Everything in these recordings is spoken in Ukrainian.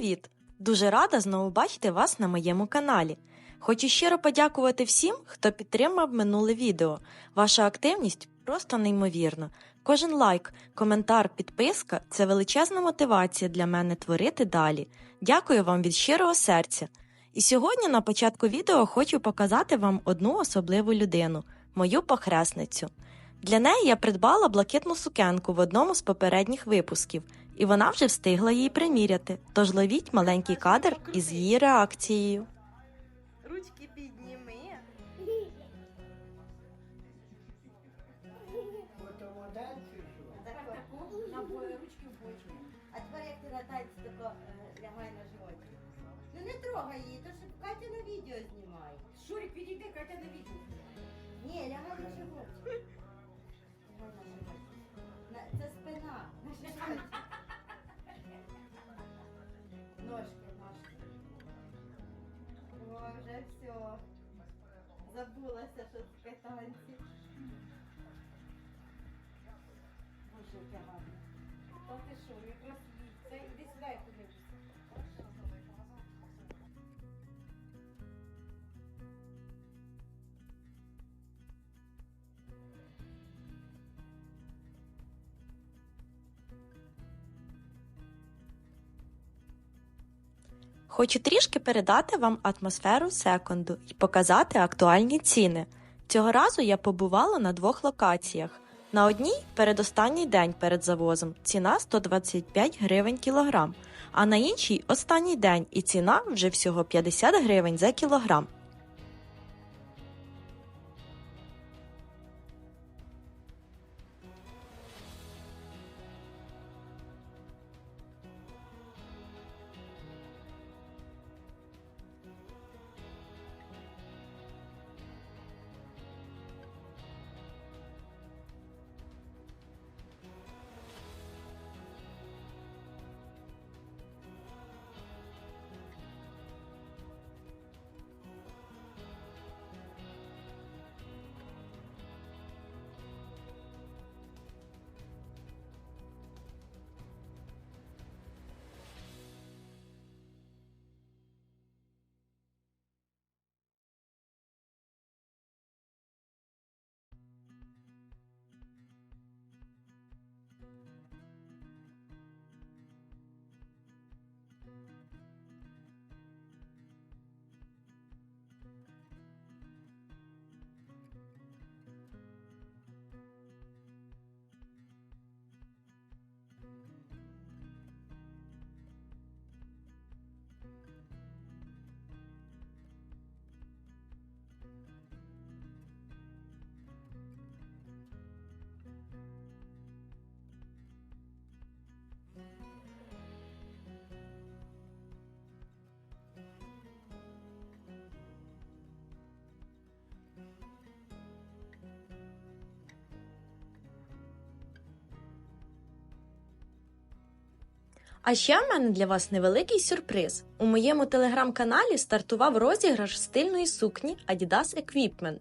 привіт! Дуже рада знову бачити вас на моєму каналі. Хочу щиро подякувати всім, хто підтримав минуле відео. Ваша активність просто неймовірна. Кожен лайк, коментар, підписка це величезна мотивація для мене творити далі. Дякую вам від щирого серця. І сьогодні на початку відео хочу показати вам одну особливу людину мою похресницю. Для неї я придбала блакитну сукенку в одному з попередніх випусків, і вона вже встигла її приміряти. Тож ловіть маленький кадр із її реакцією. Ручки підніми. А тепер як ти на танці тако е, лягай на животі. Ну не трогай її, то що Катя на відео знімає. Шурик, підійди, Катя на відео. Ні, лягай на животі. Вже все. Забулася, що таке танці. Боже, яке гарне. Та ти що, якраз Хочу трішки передати вам атмосферу секонду і показати актуальні ціни. Цього разу я побувала на двох локаціях. На одній передостанній день перед завозом ціна 125 гривень кілограм, а на іншій останній день і ціна вже всього 50 гривень за кілограм. А ще в мене для вас невеликий сюрприз. У моєму телеграм-каналі стартував розіграш стильної сукні Adidas Equipment.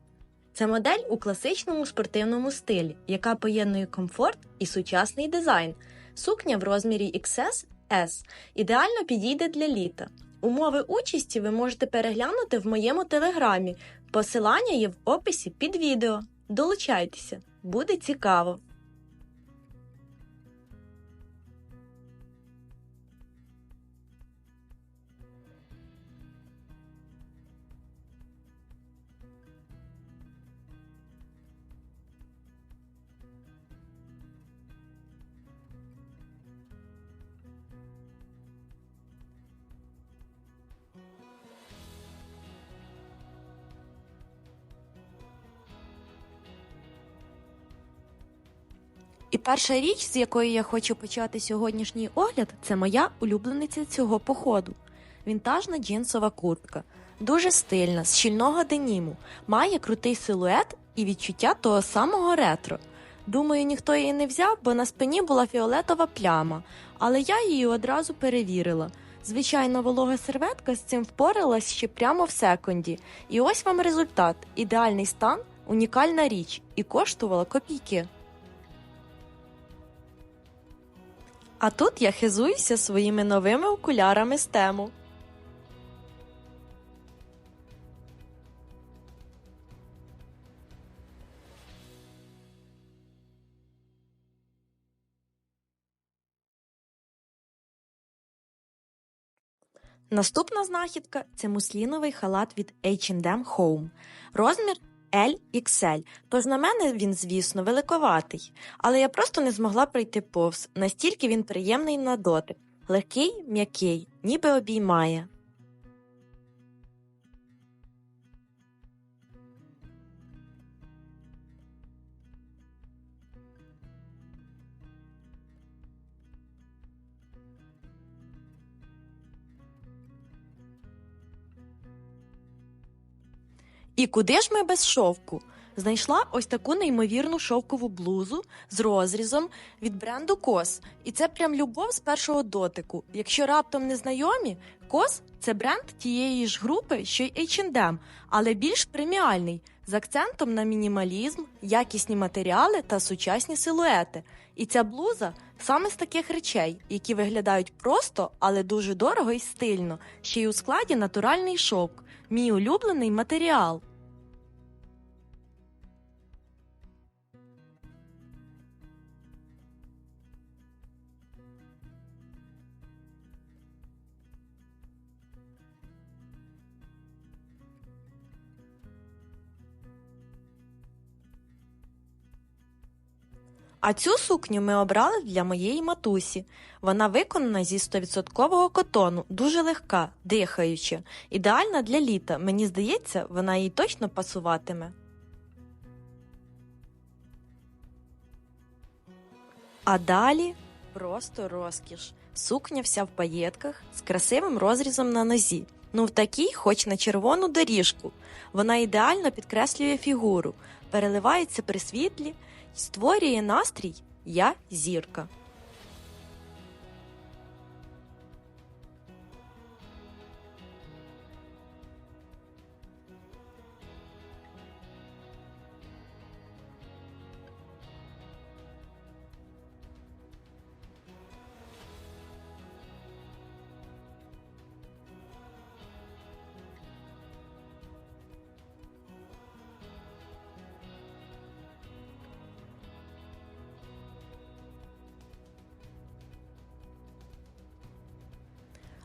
Це модель у класичному спортивному стилі, яка поєднує комфорт і сучасний дизайн. Сукня в розмірі XS S ідеально підійде для літа. Умови участі ви можете переглянути в моєму телеграмі. Посилання є в описі під відео. Долучайтеся, буде цікаво! І перша річ, з якої я хочу почати сьогоднішній огляд, це моя улюблениця цього походу. Вінтажна джинсова куртка. Дуже стильна, з щільного деніму, має крутий силует і відчуття того самого ретро. Думаю, ніхто її не взяв, бо на спині була фіолетова пляма, але я її одразу перевірила. Звичайно, волога серветка з цим впоралась ще прямо в секунді. І ось вам результат: ідеальний стан, унікальна річ і коштувала копійки. А тут я хизуюся своїми новими окулярами з тему. Наступна знахідка це мусліновий халат від H&M Home. Розмір LXL, тож на мене він, звісно, великоватий, але я просто не змогла пройти повз, настільки він приємний на дотик. Легкий, м'який, ніби обіймає. І куди ж ми без шовку? Знайшла ось таку неймовірну шовкову блузу з розрізом від бренду Кос. І це прям любов з першого дотику. Якщо раптом не знайомі, Кос це бренд тієї ж групи, що й H&M, але більш преміальний, з акцентом на мінімалізм, якісні матеріали та сучасні силуети. І ця блуза саме з таких речей, які виглядають просто, але дуже дорого і стильно, ще й у складі натуральний шовк, мій улюблений матеріал. А цю сукню ми обрали для моєї матусі. Вона виконана зі 100% котону, дуже легка, дихаюча, ідеальна для літа. Мені здається, вона їй точно пасуватиме. А далі просто розкіш. Сукня вся в паєтках з красивим розрізом на нозі. Ну в такій, хоч на червону доріжку. Вона ідеально підкреслює фігуру, переливається при світлі й створює настрій Я зірка.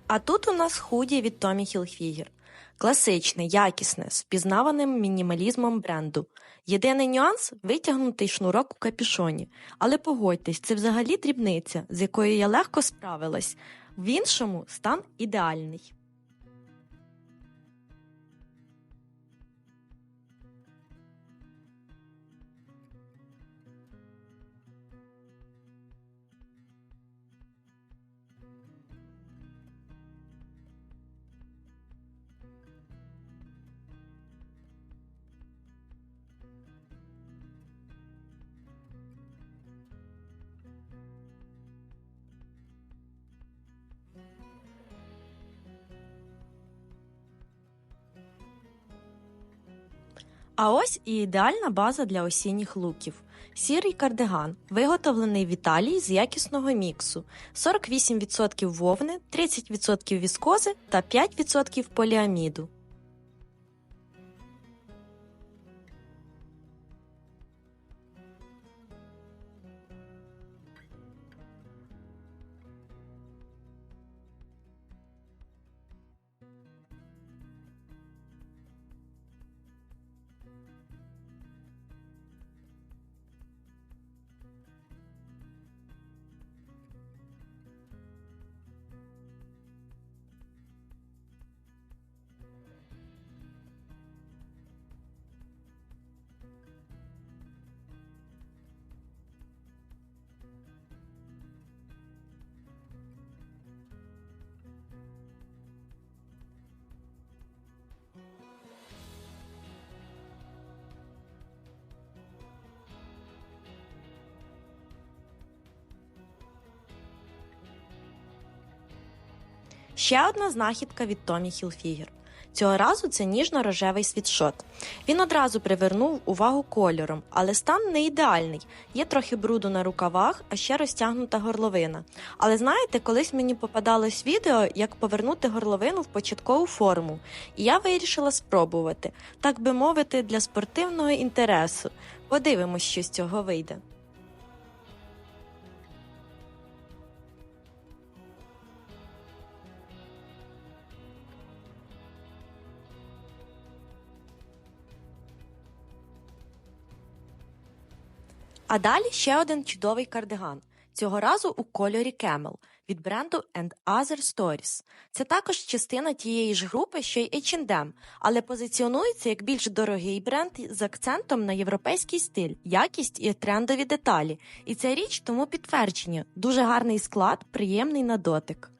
А тут у нас худі від Томі Хілфігер. Класичне, якісне, з впізнаваним мінімалізмом бренду. Єдиний нюанс витягнутий шнурок у капюшоні. Але погодьтесь, це взагалі дрібниця, з якою я легко справилась. В іншому стан ідеальний. А ось і ідеальна база для осінніх луків. Сірий кардиган, виготовлений в Італії з якісного міксу: 48% вовни, 30% віскози та 5% поліаміду. Ще одна знахідка від Tommy Hilfiger. Цього разу це ніжно-рожевий світшот. Він одразу привернув увагу кольором, але стан не ідеальний. Є трохи бруду на рукавах, а ще розтягнута горловина. Але знаєте, колись мені попадалось відео, як повернути горловину в початкову форму, і я вирішила спробувати, так би мовити, для спортивного інтересу. Подивимось, що з цього вийде. А далі ще один чудовий кардиган. Цього разу у кольорі Camel від бренду And Other Stories. Це також частина тієї ж групи, що й H&M, але позиціонується як більш дорогий бренд з акцентом на європейський стиль, якість і трендові деталі. І ця річ тому підтвердження. Дуже гарний склад, приємний на дотик.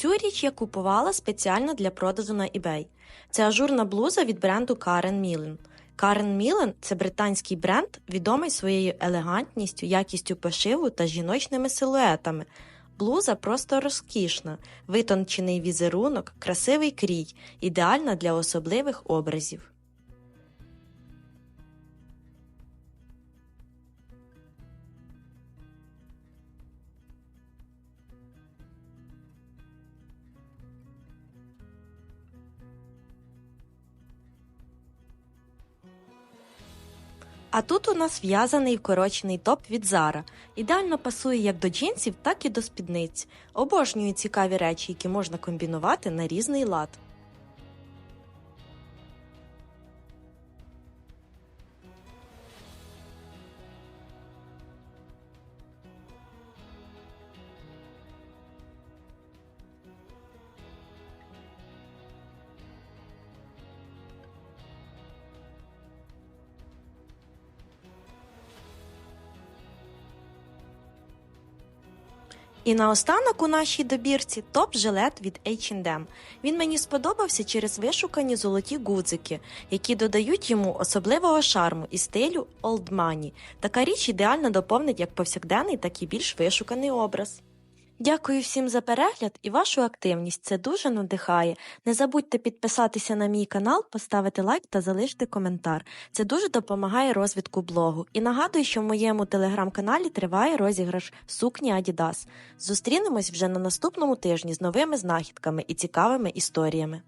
Цю річ я купувала спеціально для продажу на eBay. Це ажурна блуза від бренду Karen Millen. Karen Millen – це британський бренд, відомий своєю елегантністю, якістю пошиву та жіночними силуетами. Блуза просто розкішна, витончений візерунок, красивий крій, ідеальна для особливих образів. А тут у нас в'язаний вкорочений топ від Zara. Ідеально пасує як до джинсів, так і до спідниць. Обожнюю цікаві речі, які можна комбінувати на різний лад. І наостанок у нашій добірці топ-жилет від H&M. Він мені сподобався через вишукані золоті гудзики, які додають йому особливого шарму і стилю Old Money. Така річ ідеально доповнить як повсякденний, так і більш вишуканий образ. Дякую всім за перегляд і вашу активність. Це дуже надихає. Не забудьте підписатися на мій канал, поставити лайк та залишити коментар. Це дуже допомагає розвитку блогу. І нагадую, що в моєму телеграм-каналі триває розіграш сукні Адідас. Зустрінемось вже на наступному тижні з новими знахідками і цікавими історіями.